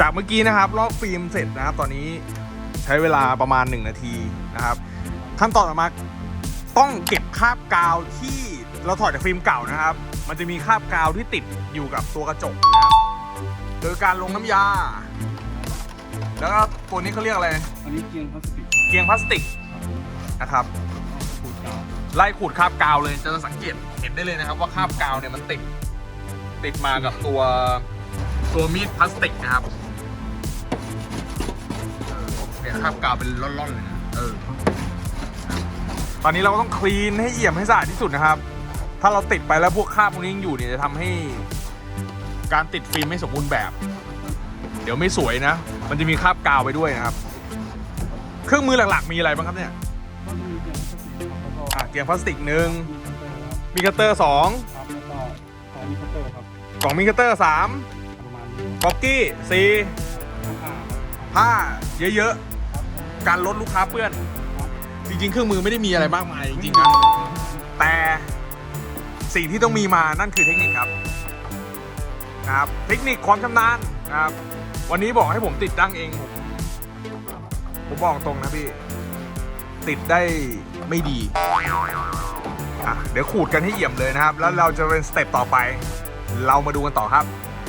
จากเมื่อกี้นะครับลอกฟิล์มเสร็จนะครับ ตอนนี้ใช้เวลาประมาณ 1 นาทีนะครับ ขั้นตอนต่อมาต้องเก็บคราบกาวที่เราถอดจากฟิล์มเก่านะครับ มันจะมีคราบกาวที่ติดอยู่กับตัวกระจกนะครับโดยการลงน้ำยา แล้วก็ตัวนี้เขาเรียกอะไรอันนี้เกียงพลาสติกเกียงพลาสติกนะครับไล่ขูดคราบกาวเลยจะสังเกตเห็นได้เลยนะครับ ว่าคราบกาวเนี่ยมันติดติดมากับตัวตัวมีดพลาสติกนะครับ คราบกาวเป็นร่อนๆเลยนะเออตอนนี้เราก็ต้องคลีนให้เอี่ยมให้สะอาดที่สุดนะครับ ถ้าเราติดไปแล้วพวกคราบพวกนี้ยังอยู่เนี่ยจะทำให้ การติดฟิล์มไม่สมบูรณ์แบบ เดี๋ยวไม่สวยนะ มันจะมีคราบกาวไปด้วยนะครับ เครื่องมือหลักๆ มีอะไรบ้างครับเนี่ยก็มีเกียงพลาสติกครับแล้วก็อะเกียงพลาสติกหนึ่งมีคัตเตอร์ครับมีคัตเตอร์สองครับแล้วก็ของมีคัตเตอร์ครับกล่องมีคัตเตอร์สามประมาณนี้บ็อกกี้สี่ข้าผ้าเยอะๆ การลดลูกค้าเปื้อน จริง ๆ เครื่องมือไม่ได้มีอะไรมากมายจริงๆนะแต่สิ่งที่ต้องมีมานั่นคือเทคนิคครับครับ เทคนิคความชำนาญครับ วันนี้บอกให้ผมติดตั้งเอง ผมผมบอกตรงนะพี่ ติดได้ไม่ดีอะเดี๋ยวขูดกันให้เอี่ยมเลยนะครับ แล้วเราจะเป็นสเต็ปต่อไป เรามาดูกันต่อครับ